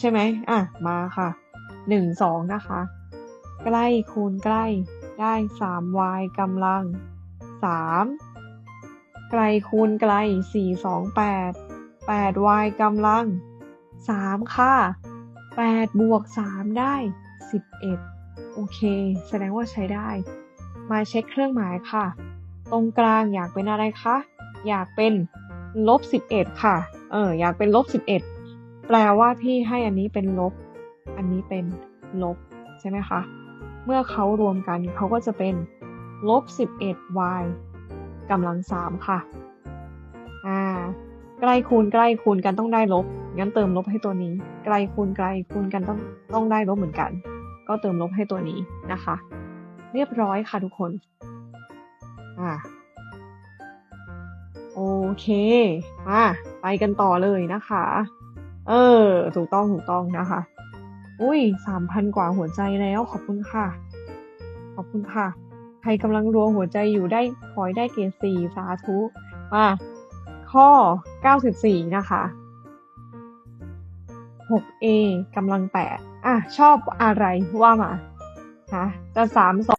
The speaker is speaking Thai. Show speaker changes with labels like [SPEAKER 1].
[SPEAKER 1] ใช่ไหมอะ มาค่ะ หนึ่งสองนะคะ ใกล้คูณใกล้ ได้สาม y กำลังสาม ไกลคูณไกลสี่สองแปด แปด y กำลังสามค่ะแปดบวกสามได้สิบเอ็ด โอเค แสดงว่าใช้ได้ มาเช็คเครื่องหมายค่ะ ตรงกลางอยากเป็นอะไรคะ อยากเป็นลบสิบเอ็ดค่ะ เออ อยากเป็นลบสิบเอ็ด แปลว่าพี่ให้อันนี้เป็นลบ อันนี้เป็นลบใช่ไหมคะ เมื่อเขารวมกันเขาก็จะเป็นลบ 11y กำลัง 3 ค่ะ อ่า ใกล้คูณใกล้คูณกันต้องได้ลบ งั้นเติมลบให้ตัวนี้ไกลคูณไกลคูณกันต้องต้องได้ลบเหมือนกัน ก็เติมลบให้ตัวนี้นะคะ เรียบร้อยค่ะทุกคน อ่า โอเค มา ไปกันต่อเลยนะคะ เออ ถูกต้องถูกต้องนะคะ อุ้ยสามพันกว่าหัวใจแล้วขอบคุณค่ะ ขอบคุณค่ะ ใครกำลังรัวหัวใจอยู่ได้ขอให้ได้เกรดสี่สาธุมาข้อเก้าสิบสี่นะคะหกเอกำลังแปดอะ ชอบอะไรว่ามาฮะจะสามสอง